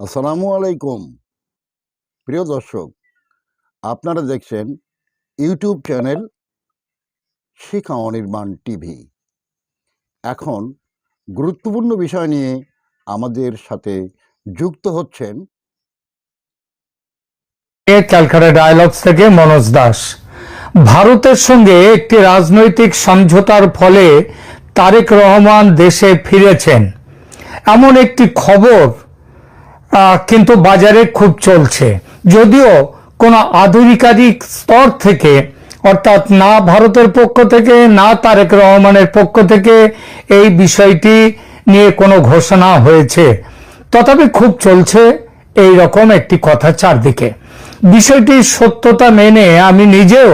আসসালামু আলাইকুম। প্রিয় দর্শক, আপনারা দেখছেন YouTube channel Shikha Anirman TV. এখন গুরুত্বপূর্ণ বিষয় নিয়ে আমাদের সাথে যুক্ত হচ্ছেন ক্যালকাটা ডায়ালগস থেকে মনোজ দাস। ভারতের সঙ্গে একটি রাজনৈতিক সমঝোতার ফলে তারেক রহমান দেশে ফিরেছেন। এমন একটি খবর কিন্তু বাজারে খুব চলছে। যদিও কোনো আধিকারিক স্তর থেকে, অর্থাৎ না ভারতের পক্ষ থেকে, না তারেক রহমানের পক্ষ থেকে এই বিষয়টি নিয়ে কোনো ঘোষণা হয়েছে। তথাপি খুব চলছে এই রকম একটি কথা চারদিকে। বিষয়টির সত্যতা মেনে আমি নিজেও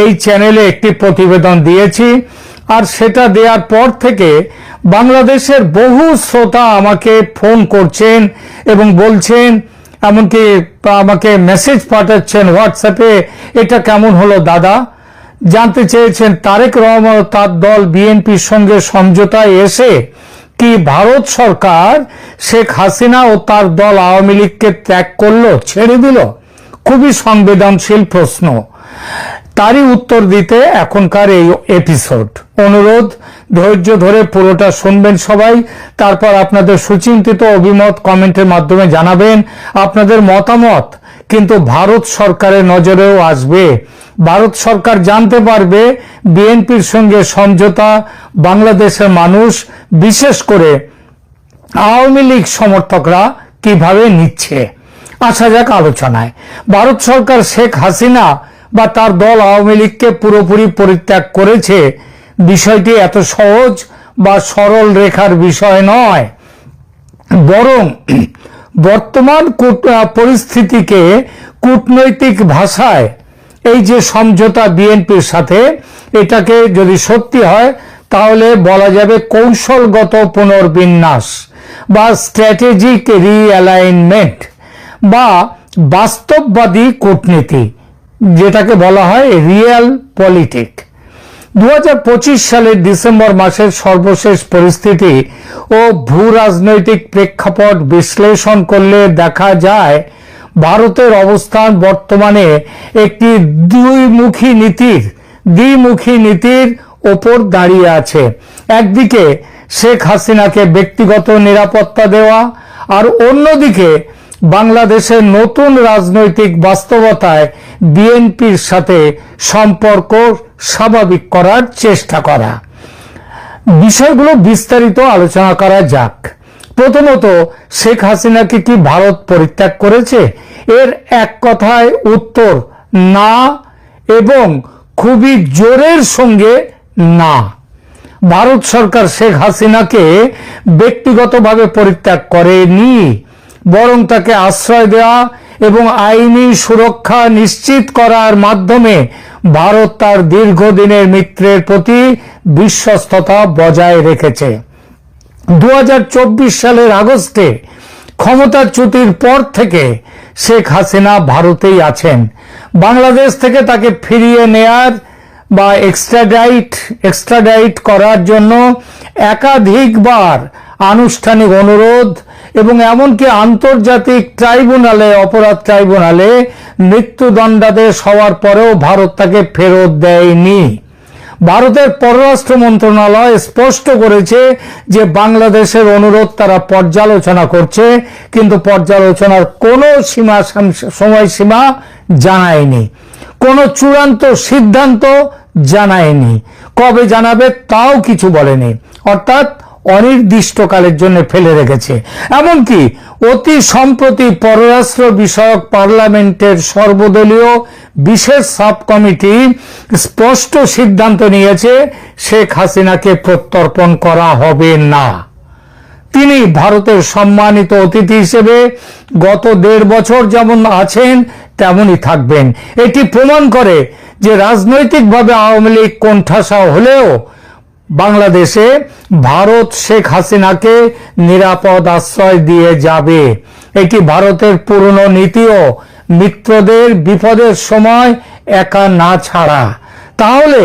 এই চ্যানেলে একটি প্রতিবেদন দিয়েছি। আর সেটা দেওয়ার পর থেকে বাংলাদেশের বহু শ্রোতা আমাকে ফোন করছেন এবং বলছেন, এমনকি আমাকে মেসেজ পাঠাচ্ছেন হোয়াটসঅ্যাপে এটা কেমন হলো দাদা? জানতে চেয়েছেন তারেক রহমান ও তার দল বিএনপির সঙ্গে সমঝোতায় এসে কি ভারত সরকার শেখ হাসিনা ও তার দল আওয়ামী লীগকে ত্যাগ করল, ছেড়ে দিল? খুবই সংবেদনশীল প্রশ্ন। তারই উত্তর দিতে এখনকার এই এপিসোড অনুরোধ, ধৈর্য ধরে পুরোটা শুনবেন সবাই, তারপর আপনাদের সুচিন্তিত অভিমত কমেন্টের মাধ্যমে জানাবেন আপনাদের মতামত। কিন্তু ভারত সরকারের নজরেও আসবে। ভারত সরকার জানতে পারবে বিএনপির সঙ্গে সমঝোতা, বাংলাদেশের মানুষ, বিশেষ করে আওয়ামী লীগ সমর্থকরা কীভাবে নিচ্ছে। আসা যাক আলোচনায়। ভারত সরকার শেখ হাসিনা বা তার দল আওয়ামী লীগকে পুরোপুরি পরিত্যাগ করেছে। বিষয়টি এত সহজ বা সরল রেখার বিষয় নয়। বরং বর্তমান পরিস্থিতিকে কূটনৈতিক ভাষায় এই যে সমঝোতা বিএনপির সাথে এটাকে যদি সত্যি হয়, তাহলে বলা যাবে কৌশলগত পুনর্বিন্যাস বা স্ট্র্যাটেজিক রিঅ্যালাইনমেন্ট বা বাস্তববাদী কূটনীতি। যেটাকে বলা হয় রিয়েল পলিটিক। দু হাজার পঁচিশ সালের ডিসেম্বর মাসের সর্বশেষ পরিস্থিতি ও ভূ রাজনৈতিক প্রেক্ষাপট বিশ্লেষণ করলে দেখা যায়, ভারতের অবস্থান বর্তমানে একটি দুইমুখী নীতির, দ্বিমুখী নীতির ওপর দাঁড়িয়ে আছে। একদিকে শেখ হাসিনাকে ব্যক্তিগত নিরাপত্তা দেওয়া আর অন্যদিকে বাংলাদেশের নতুন রাজনৈতিক বাস্তবতায় বিএনপির সাথে সম্পর্ক স্বাভাবিক করার চেষ্টা করা। বিষয়গুলো বিস্তারিত আলোচনা করা যাক। প্রথমত, শেখ হাসিনাকে কি ভারত পরিত্যাগ করেছে? এর এক কথায় উত্তর, না এবং খুবই জোরের সঙ্গে না। ভারত সরকার শেখ হাসিনাকে ব্যক্তিগতভাবে পরিত্যাগ করেনি। বরং তাকে আশ্রয় দেওয়া এবং আইনি সুরক্ষা নিশ্চিত করার মাধ্যমে ভারত তার দীর্ঘদিনের মিত্রের প্রতি বিশ্বস্ততা বজায় রেখেছে। দু হাজার চব্বিশ সালের আগস্টে ক্ষমতাচ্যুতির পর থেকে শেখ হাসিনা ভারতেই আছেন। বাংলাদেশ থেকে তাকে ফিরিয়ে নেয়ার বা এক্সট্রাডাইট এক্সট্রাডাইট করার জন্য একাধিকবার আনুষ্ঠানিক অনুরোধ এবং এমনকি আন্তর্জাতিক ট্রাইব্যুনালে, অপরাধ ট্রাইব্যুনালে মৃত্যুদণ্ডাদেশ হওয়ার পরেও ভারত তাকে ফেরত দেয়নি। ভারতের পররাষ্ট্র মন্ত্রণালয় স্পষ্ট করেছে যে বাংলাদেশের অনুরোধ তারা পর্যালোচনা করছে, কিন্তু পর্যালোচনার কোনো সীমা সময়সীমা জানায়নি। কোনো চূড়ান্ত সিদ্ধান্ত জানায়নি। কবে জানাবে তাও কিছু বলেনি। অর্থাৎ অনির্দিষ্টকালের জন্য ফেলে রেখেছে। এমনকি অতি সম্প্রতি পররাষ্ট্র বিষয়ক পার্লামেন্টের সর্বদলীয় বিশেষ সাব কমিটি স্পষ্ট সিদ্ধান্ত নিয়েছে, শেখ হাসিনাকে প্রত্যর্পণ করা হবে না। তিনি ভারতের সম্মানিত অতিথি হিসেবে গত দেড় বছর যেমন আছেন, তেমনই থাকবেন। এটি প্রমাণ করে যে রাজনৈতিকভাবে আওয়ামী লীগ কোণঠাসা হলেও বাংলাদেশে ভারত শেখ হাসিনাকে নিরাপদ আশ্রয় দিয়ে যাবে। এটি ভারতের পুরনো নীতিও। মিত্রদের বিপদের সময় একা না ছাড়া। তাহলে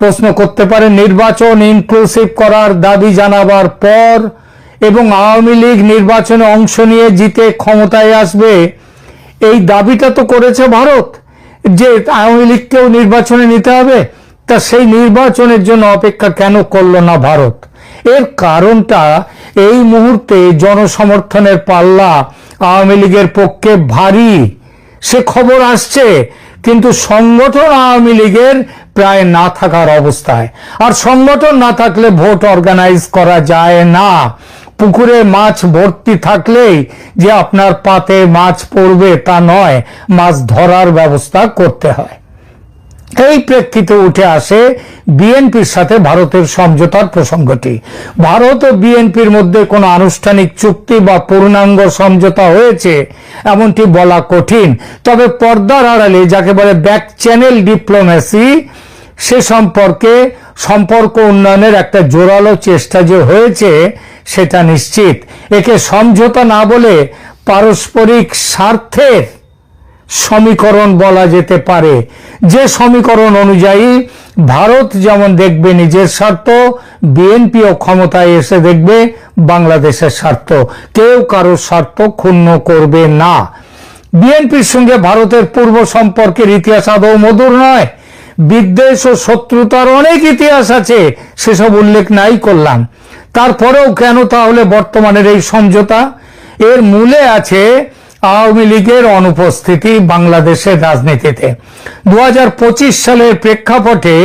প্রশ্ন করতে পারে, নির্বাচন ইনক্লুসিভ করার দাবি জানাবার পর এবং আওয়ামী লীগ নির্বাচনে অংশ নিয়ে জিতে ক্ষমতায় আসবে, এই দাবিটা তো করেছে ভারত যে আওয়ামী লীগকেও নির্বাচনে নিতে হবে। তা সেই নির্বাচনের জন্য অপেক্ষা কেন করল না ভারত? এর কারণটা এই মুহূর্তে জনসমর্থনের পাল্লা আওয়ামী লীগের পক্ষে ভারী। সে খবর আসছে, কিন্তু সংগঠন আওয়ামী লীগের প্রায় না থাকার অবস্থায়। আর সংগঠন না থাকলে ভোট অর্গানাইজ করা যায় না। পুকুরে মাছ ভর্তি থাকলেই যে আপনার পাতে মাছ পড়বে তা নয়, মাছ ধরার ব্যবস্থা করতে হয়। এই প্রেক্ষিতে উঠে আসে বিএনপির সাথে ভারতের সমঝোতার প্রসঙ্গটি। ভারত ও বিএনপির মধ্যে কোনো আনুষ্ঠানিক চুক্তি বা পূর্ণাঙ্গ সমঝোতা হয়েছে, এমনটি বলা কঠিন। তবে পর্দার আড়ালে যাকে বলে ব্যাক চ্যানেল ডিপ্লোমেসি, সে সম্পর্কে সম্পর্ক উন্নয়নের একটা জোরালো চেষ্টা যে হয়েছে, সেটা নিশ্চিত। একে সমঝোতা না বলে পারস্পরিক স্বার্থের সমীকরণ বলা যেতে পারে। যে সমীকরণ অনুযায়ী ভারত যেমন দেখবে নিজের স্বার্থ বিএনপিও ক্ষমতায় এসে দেখবে বাংলাদেশের স্বার্থ। কেউ কারোর স্বার্থ ক্ষুণ্ণ করবে না। বিএনপির সঙ্গে ভারতের পূর্ব সম্পর্কের ইতিহাস আদৌ মধুর নয়। বিদ্বেষ ও শত্রুতার অনেক ইতিহাস আছে, সেসব উল্লেখ নাই করলাম তারপরেও কেন তাহলে বর্তমানের এই সমঝোতা? এর মূলে আছে আওয়ামী লীগের অনুপস্থিতি বাংলাদেশের রাজনীতিতে। দু হাজার পঁচিশ সালের প্রেক্ষাপটে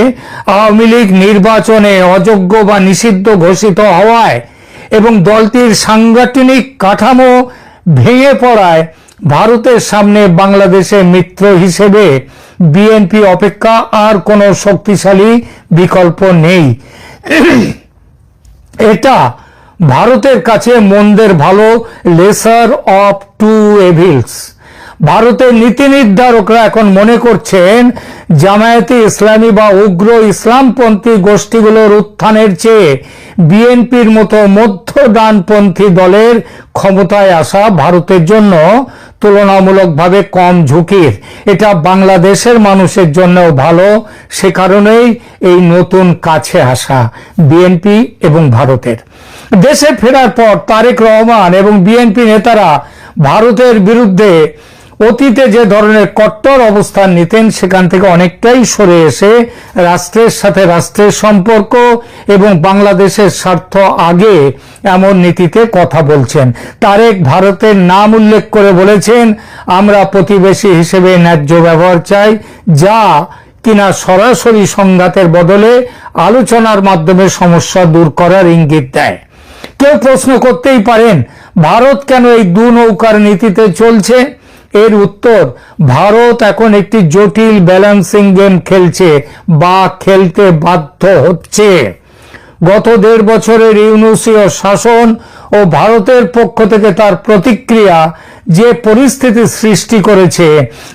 আওয়ামী লীগ নির্বাচনে অযোগ্য বা নিষিদ্ধ ঘোষিত হওয়ায় এবং দলটির সাংগঠনিক কাঠামো ভেঙে পড়ায় ভারতের সামনে বাংলাদেশের মিত্র হিসেবে বিএনপি অপেক্ষা আর কোনো শক্তিশালী বিকল্প নেই। এটা ভারতের কাছে মন্দের ভালো, লেসার অফ টু এভিলস। ভারতের নীতি নির্ধারকরা এখন মনে করছেন, জামায়াতে ইসলামী বা উগ্র ইসলামপন্থী গোষ্ঠীগুলোর উত্থানের চেয়ে বিএনপির মতো মধ্য ডানপন্থী দলের ক্ষমতায় আসা ভারতের জন্য তুলনামূলকভাবে কম ঝুঁকির। এটা বাংলাদেশের মানুষের জন্যও ভালো, সে কারণেই এই নতুন কাছে আসা বিএনপি এবং ভারতের। দেশে ফেরার পর তারেক রহমান এবং বিএনপি নেতারা ভারতের বিরুদ্ধে অতীতে যে ধরনের কট্টর অবস্থান নিতেন, সেখান থেকে অনেকটাই সরে এসে রাষ্ট্রের সাথে রাষ্ট্রের সম্পর্ক এবং বাংলাদেশের স্বার্থ আগে এমন নীতিতে কথা বলছেন। তারেক ভারতের নাম উল্লেখ করে বলেছেন, আমরা প্রতিবেশী হিসেবে ন্যায্য ব্যবহার চাই, যা কিনা সরাসরি সংঘাতের বদলে আলোচনার মাধ্যমে সমস্যা দূর করার ইঙ্গিত দেয়। কেউ প্রশ্ন করতেই পারেন, ভারত কেন এই দু নৌকার নীতিতে চলছে? এর উত্তর, ভারত এখন একটি জটিল ব্যালেন্সিং গেম খেলছে বা খেলতে বাধ্য হচ্ছে। গত দেড় বছরের ইউনুসীয় শাসন ও ভারতের পক্ষ থেকে তার প্রতিক্রিয়া যে পরিস্থিতি সৃষ্টি করেছে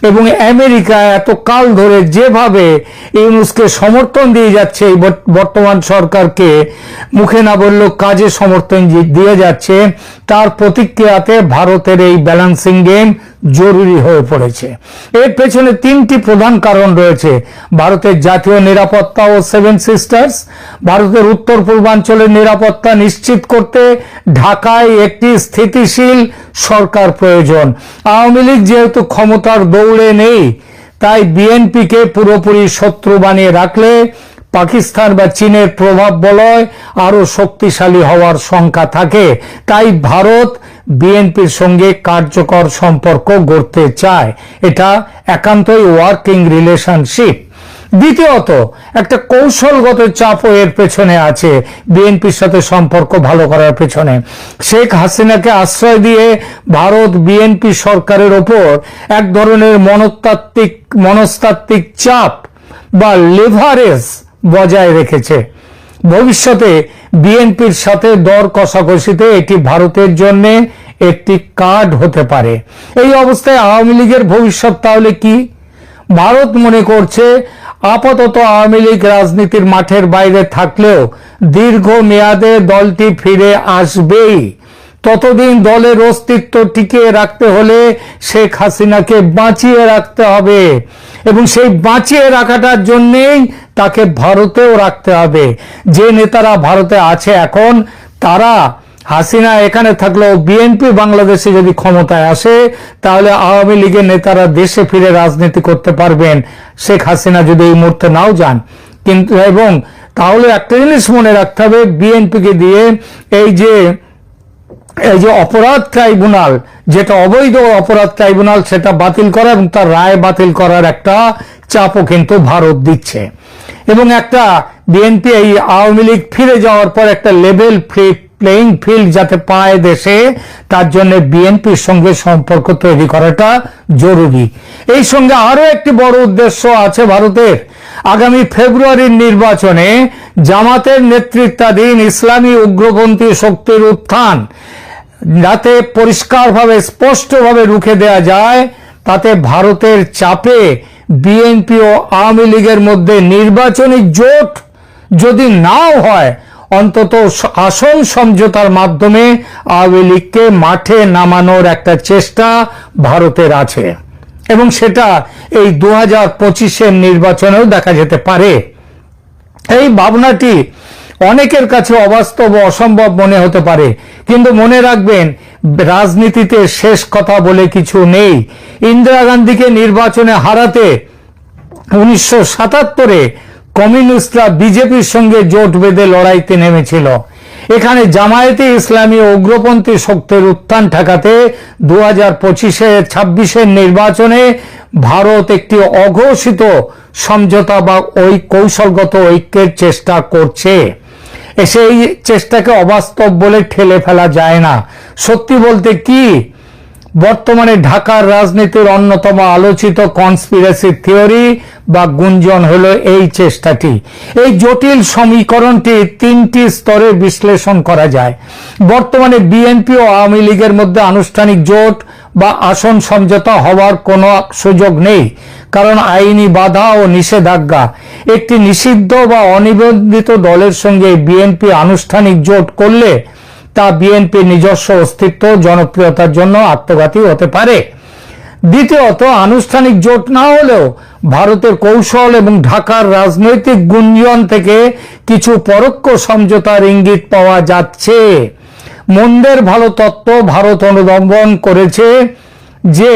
এবং আমেরিকা এত কাল ধরে যেভাবে ইউনুসকে সমর্থন দিয়ে যাচ্ছে এই বর্তমান সরকারকে, মুখে না বললেও কাজে সমর্থন দিয়ে যাচ্ছে, তার প্রতিক্রিয়াতে ভারতের এই ব্যালেন্সিং গেম জরুরি হয়ে পড়েছে। এর পেছনে তিনটি প্রধান কারণ রয়েছে। ভারতের জাতীয় নিরাপত্তা ও সেভেন সিস্টার্স, ভারতের উত্তর পূর্বাঞ্চলের নিরাপত্তা নিশ্চিত করতে ঢাকায় একটি স্থিতিশীল সরকার প্রয়োজন। আওয়ামী লীগ যেহেতু ক্ষমতার দৌড়ে নেই, তাই বিএনপিকে পুরোপুরি শত্রু বানিয়ে রাখলে পাকিস্তান বা চীনের প্রভাব বলয় আরও শক্তিশালী হওয়ার শঙ্কা থাকে। তাই ভারত বিএনপির সঙ্গে কার্যকর সম্পর্ক গড়তে চায়। এটা একান্তই ওয়ার্কিং রিলেশনশিপ। দ্বিতীয়ত, একটা কৌশলগত চাপও এর পেছনে আছে বিএনপির সাথে সম্পর্ক ভালো করার পেছনে। শেখ হাসিনাকে আশ্রয় দিয়ে ভারত বিএনপি সরকারের ওপর এক ধরনের মনস্তাত্ত্বিক মনস্তাত্ত্বিক চাপ বা লেভারেজ বজায় রেখেছে। ভবিষ্যতে বিএনপির সাথে দর কষাকষিতে এটি ভারতের জন্য একটি কার্ড হতে পারে। এই অবস্থায় আওয়ামী লীগের ভবিষ্যৎ তাহলে কি? ভারত মনে করছে আপাতত আওয়ামী লীগ রাজনীতির মাঠের বাইরে থাকলেও দীর্ঘ মেয়াদে দলটি ফিরে আসবেই। ততদিন দলের অস্তিত্ব টিকিয়ে রাখতে হলে শেখ হাসিনাকে বাঁচিয়ে রাখতে হবে। এবং সেই বাঁচিয়ে রাখাটার জন্যেই তাকে ভারতেও রাখতে হবে। যে নেতারা ভারতে আছে এখন, তারা হাসিনা এখানে থাকলেও বিএনপি বাংলাদেশে যদি ক্ষমতায় আসে, তাহলে আওয়ামী লীগের নেতারা দেশে ফিরে রাজনীতি করতে পারবেন। শেখ হাসিনা যদি এই মুহূর্তে নাও যান। কিন্তু এবং তাহলে একটা জিনিস মনে রাখতে হবে বিএনপিকে দিয়ে এই যে এই যে অপরাধ ট্রাইব্যুনাল, যেটা অবৈধ অপরাধ ট্রাইব্যুনাল, সেটা বাতিল করা এবং তার রায় বাতিল করার একটা চাপও কিন্তু ভারত দিচ্ছে। এবং একটা বিএনপি এই আওয়ামী লীগ ফিরে যাওয়ার পর একটা লেভেল ফ্রি প্লেইং ফিল্ড যাতে পায় দেশে, তার জন্য বিএনপির সঙ্গে সম্পর্ক তৈরি করাটা জরুরি। এই সঙ্গে আরও একটি বড় উদ্দেশ্য আছে ভারতের। আগামী ফেব্রুয়ারির নির্বাচনে জামাতের নেতৃত্বাধীন ইসলামী উগ্রপন্থী শক্তির উত্থান যাতে পরিষ্কারভাবে, স্পষ্টভাবে রুখে দেয়া যায়, তাতে ভারতের চাপে বিএনপি ও আওয়ামী লীগের মধ্যে নির্বাচনী জোট যদি নাও হয়, অন্তত আসন সমঝোতার মাধ্যমে আওয়ামী লীগকে মাঠে নামানোর একটা চেষ্টা ভারতের আছে। এবং সেটা এই দু হাজার নির্বাচনেও দেখা যেতে পারে। এই ভাবনাটি অনেকের কাছে অবাস্তব অসম্ভব মনে হতে পারে। কিন্তু মনে রাখবেন, রাজনীতিতে শেষ কথা বলে কিছু নেই। ইন্দিরা গান্ধীকে নির্বাচনে হারাতে উনিশশো সাতাত্তরে কমিউনিস্টরা বিজেপির সঙ্গে জোট বেঁধে লড়াইতে নেমেছিল। এখানে জামায়াতে ইসলামী উগ্রপন্থী শক্তির উত্থান ঠেকাতে দু হাজার পঁচিশে ছাব্বিশের নির্বাচনে ভারত একটি অঘোষিত সমঝোতা বা ওই কৌশলগত ঐক্যের চেষ্টা করছে। সেই চেষ্টাকে অবাস্তব বলে ঠেলে ফেলা যায় না। সত্যি বলতে কি? বর্তমানে ঢাকার রাজনীতির অন্যতম আলোচিত কনস্পিরেসি থিওরি বা গুঞ্জন হলো এই চেষ্টাটি। এই জটিল সমীকরণটি তিনটি স্তরে বিশ্লেষণ করা যায়। বর্তমানে বিএনপি ও আওয়ামী লীগের মধ্যে আনুষ্ঠানিক জোট বা আসন সমঝোতা হওয়ার কোনো সুযোগ নেই। কারণ আইনি বাধা ও নিষেধাজ্ঞা। একটি নিষিদ্ধ বা অনিবন্ধিত দলের সঙ্গে বিএনপি আনুষ্ঠানিক জোট করলে তা বিএনপির নিজস্ব অস্তিত্ব জনপ্রিয়তার জন্য আত্মঘাতী হতে পারে। দ্বিতীয়ত, আনুষ্ঠানিক জোট না হলেও ভারতের কৌশল এবং ঢাকার রাজনৈতিক গুঞ্জন থেকে কিছু পরোক্ষ সমঝোতার ইঙ্গিত পাওয়া যাচ্ছে। মন্দের ভালো তত্ত্ব ভারত অনুদম্বন করেছে। যে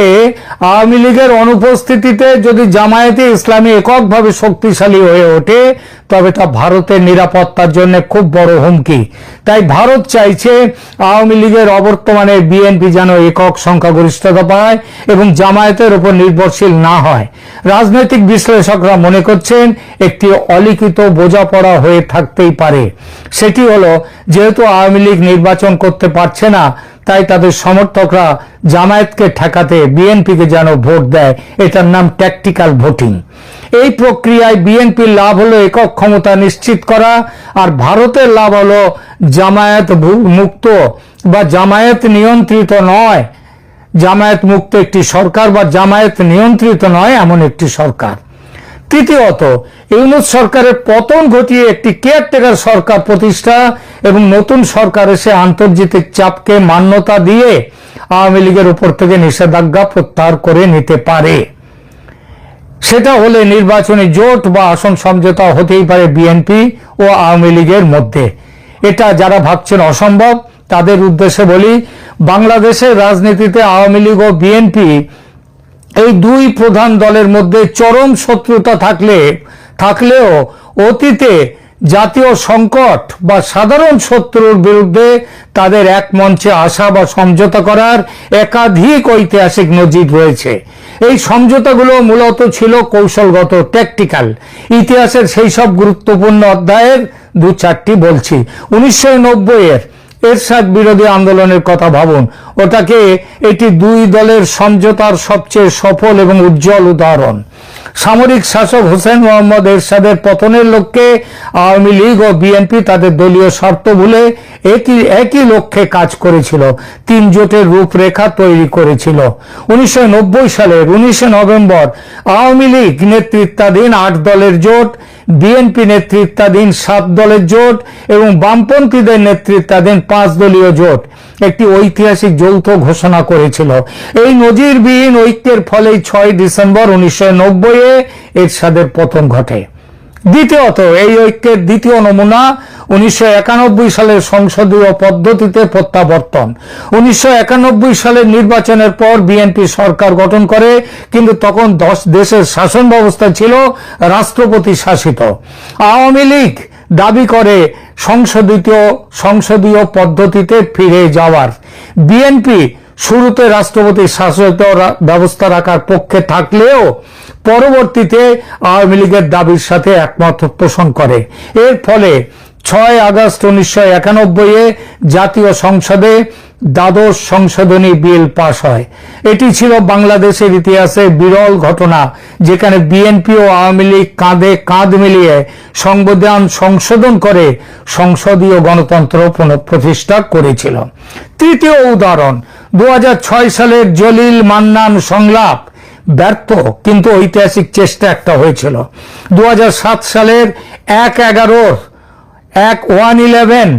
আওয়ামী লীগের অনুপস্থিতিতে যদি জামায়াতে ইসলামী এককভাবে শক্তিশালী হয়ে ওঠে, তবে তা ভারতের নিরাপত্তার জন্য খুব বড় হুমকি। তাই ভারত চাইছে আওয়ামী লীগের অবর্তমানে বিএনপি যেন একক সংখ্যাগরিষ্ঠতা পায় এবং জামায়াতের উপর নির্ভরশীল না হয়। রাজনৈতিক বিশ্লেষকরা মনে করছেন, একটি অলিখিত বোঝাপড়া হয়ে থাকতেই পারে। সেটি হলো, যেহেতু আওয়ামী লীগ নির্বাচন করতে পারছে না তাই তাদের সমর্থকরা জামায়াতকে ঠেকাতে বিএনপিকে যেন ভোট দেয়, এটার নাম ট্যাকটিক্যাল ভোটিং এই প্রক্রিয়ায় বিএনপির লাভ হলো একক ক্ষমতা নিশ্চিত করা, আর ভারতের লাভ হলো জামায়াত মুক্ত বা জামায়াত নিয়ন্ত্রিত নয়। জামায়াত মুক্ত একটি সরকার বা জামায়াত নিয়ন্ত্রিত নয়, এমন একটি সরকার। তৃতীয়ত, ইউনুস সরকারের পতন ঘটিয়ে একটি কেয়ারটেকার সরকার প্রতিষ্ঠা এবং নতুন সরকার এসে আন্তর্জাতিক চাপকে মান্যতা দিয়ে আওয়ামী লীগের উপর থেকে নিষেধাজ্ঞা প্রত্যাহার করে নিতে পারে। সেটা হলে নির্বাচনী জোট বা আসন সমঝোতা হতেই পারে বিএনপি ও আওয়ামী লীগের মধ্যে। এটা যারা ভাবছেন অসম্ভব, তাদের উদ্দেশ্যে বলি, বাংলাদেশের রাজনীতিতে আওয়ামী লীগ ও বিএনপি এই দুই প্রধান দলের মধ্যে চরম শত্রুতা থাকলে, থাকলেও অতীতে জাতীয় সংকট বা সাধারণ শত্রুর বিরুদ্ধে তাদের এক মঞ্চে আসা বা সমঝোতা করার একাধিক ঐতিহাসিক নজির রয়েছে। এই সমঝোতাগুলো মূলত ছিল কৌশলগত ট্যাকটিক্যাল ইতিহাসের সেই সব গুরুত্বপূর্ণ অধ্যায়ের দু চারটি বলছি। উনিশশো নব্বইয়ের এরশাদ বিরোধী আন্দোলনের কথা ভাবুন। ওটাকে এটি দুই দলের সমঝোতার সবচেয়ে সফল এবং উজ্জ্বল উদাহরণ। সামরিক শাসক হোসেন মোহাম্মদ এরশাদের পতনের লক্ষ্যে আওয়ামী লীগ ও বিএনপি তাদের দলীয় স্বার্থ ভুলে একই একই লক্ষ্যে কাজ করেছিল। তিন জোটের রূপরেখা তৈরি করেছিল। উনিশশো নব্বই সালের উনিশে নভেম্বর আওয়ামী লীগ নেতৃত্বাধীন আট দলের জোট, বিএনপি নেতৃত্বাধীন সাত দলের জোট এবং বামপন্থীদের নেতৃত্বাধীন পাঁচ দলীয় জোট। একটি ঐতিহাসিক যৌথ ঘোষণা করেছিল। এই নজিরবিহীন ঐক্যের ফলেই ছয় ডিসেম্বর উনিশশো নব্বইয়ে এরশাদের পতন ঘটে। দ্বিতীয়ত, এই ঐক্যের দ্বিতীয় নমুনা উনিশশো একানব্বই সালের সংসদীয় পদ্ধতিতে প্রত্যাবর্তন। উনিশশো একানব্বই সালের নির্বাচনের পর বিএনপি সরকার গঠন করে, কিন্তু তখন দশ দেশের শাসন ব্যবস্থা ছিল রাষ্ট্রপতি শাসিত। আওয়ামী লীগ দাবি করে সংশোধিত সংসদীয় পদ্ধতিতে ফিরে যাওয়ার। বিএনপি শুরুতে রাষ্ট্রপতি শাসিত ব্যবস্থা রাখার পক্ষে থাকলেও পরবর্তীতে আওয়ামী লীগের দাবির সাথে একমত পোষণ করে। এর ফলে ছয় আগস্ট উনিশশো একানব্বই জাতীয় সংসদে দ্বাদশ সংশোধনী বিল পাশ হয়। এটি ছিল বাংলাদেশের ইতিহাসে বিরল ঘটনা, যেখানে বিএনপি ও আওয়ামী লীগ কাঁধে কাঁধ মিলিয়ে সংবিধান সংশোধন করে সংসদীয় গণতন্ত্র পুনঃপ্রতিষ্ঠা করেছিল। তৃতীয় উদাহরণ দু হাজার ছয় সালের জলিল মান্নান সংলাপ ব্যর্থ, কিন্তু ঐতিহাসিক চেষ্টা একটা হয়েছিল। দু হাজার সাত সালের এক এগারোর, এক ওয়ান ইলেভেন,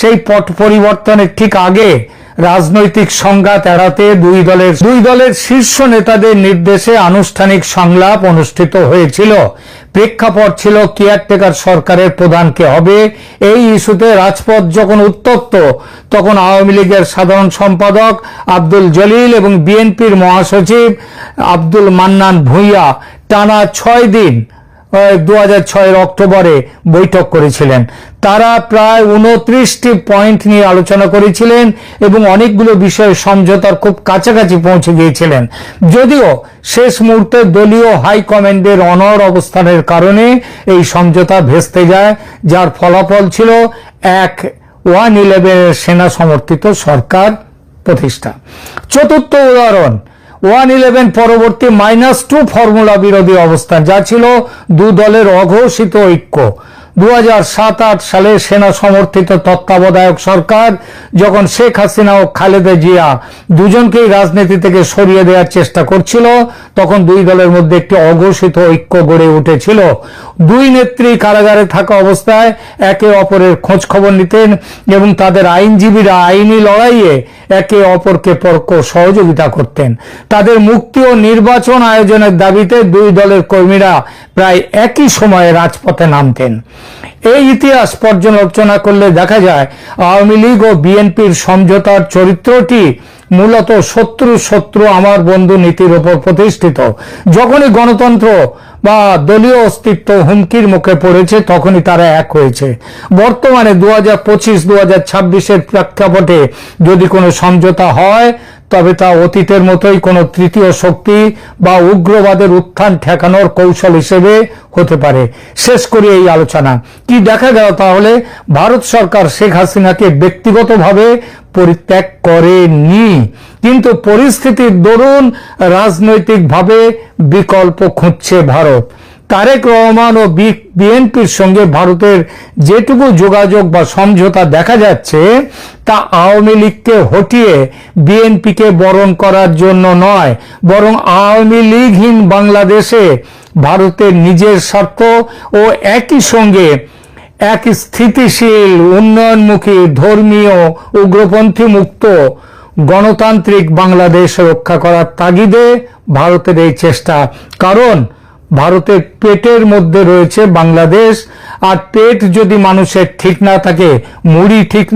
সেই পট পরিবর্তনের ঠিক আগে রাজনৈতিক সংঘাত এড়াতে দুই দলের দুই দলের শীর্ষ নেতাদের নির্দেশে আনুষ্ঠানিক সংলাপ অনুষ্ঠিত হয়েছিল। প্রেক্ষাপট ছিল কেয়ারটেকার সরকারের প্রধানকে হবে। এই ইস্যুতে রাজপথ যখন উত্তপ্ত, তখন আওয়ামী লীগের সাধারণ সম্পাদক আব্দুল জলিল এবং বিএনপির মহাসচিব আব্দুল মান্নান ভূঁইয়া টানা ছয় দিন দু হাজার অক্টোবরে বৈঠক করেছিলেন। তারা প্রায় উনত্রিশটি পয়েন্ট নিয়ে আলোচনা করেছিলেন এবং অনেকগুলো বিষয়ে সমঝোতার খুব কাছাকাছি পৌঁছে গিয়েছিলেন। যদিও শেষ মুহূর্তে দলীয় হাইকমান্ডের অনর অবস্থানের কারণে এই সমঝোতা ভেস্তে যায়, যার ফলাফল ছিল এক ওয়ান ইলেভেনের সেনা সমর্থিত সরকার প্রতিষ্ঠা। চতুর্থ উদাহরণ ওয়ান ইলেভেন পরবর্তী মাইনাস টু ফর্মুলা বিরোধী অবস্থান যা ছিল দু দলের অঘোষিত ঐক্য। দু সালে সেনা সমর্থিত তত্ত্বাবধায়ক সরকার যখন শেখ হাসিনা ও খালেদা জিয়া দুজনকেই রাজনীতি থেকে সরিয়ে দেওয়ার চেষ্টা করছিল, তখন দুই দলের মধ্যে একটি অঘোষিত ঐক্য গড়ে উঠেছিল। দুই নেত্রী কারাগারে থাকা অবস্থায় একে অপরের খোঁজ খবর নিতেন এবং তাদের আইনজীবীরা আইনি লড়াইয়ে একে অপরকে পরোক্ষ সহযোগিতা করতেন। তাদের মুক্তি ও নির্বাচন আয়োজনের দাবিতে দুই দলের কর্মীরা প্রায় একই সময়ে রাজপথে নামতেন। এই ইতিহাস পর্যালোচনা করলে দেখা যায়, আওয়ামী লীগ ও বিএনপির সমঝোতার চরিত্রটি মূলত শত্রু শত্রু আমার বন্ধু নীতির উপর প্রতিষ্ঠিত। যখনই গণতন্ত্র বা দলীয় অস্তিত্ব হুমকির মুখে পড়েছে, তখনই তারা এক হয়েছে। বর্তমানে দু হাজার পঁচিশ দু হাজার ছাব্বিশের প্রেক্ষাপটে যদি কোনো সমঝোতা হয় তবে তা অতীতের মতোই কোনো তৃতীয় শক্তি বা উগ্রবাদের উত্থান ঠেকানোর কৌশল হিসেবে হতে পারে। শেষ করি এই আলোচনা। কি দেখা গেল তাহলে? ভারত সরকার শেখ হাসিনাকে ব্যক্তিগতভাবে পরিত্যাগ করেনি। কিন্তু পরিস্থিতির দরুন রাজনৈতিকভাবে বিকল্প খুঁজছে ভারত। তারেক রহমান ও বিএনপির সঙ্গে ভারতের যেটুকু যোগাযোগ বা সমঝোতা দেখা যাচ্ছে, তা আওয়ামী লীগকে হটিয়ে বিএনপিকে বরণ করার জন্য নয়, বরং আওয়ামী লীগহীন বাংলাদেশে ভারতের নিজের স্বার্থ ও একই সঙ্গে এক স্থিতিশীল, উন্নয়নমুখী, ধর্মীয়, উগ্রপন্থী মুক্ত, গণতান্ত্রিক বাংলাদেশ রক্ষা করার তাগিদে ভারতের এই চেষ্টা। কারণ ভারতের পেটের মধ্যে রয়েছে বাংলাদেশ। আর পেট যদি মানুষের ঠিক না থাকে মুড়ি ঠিক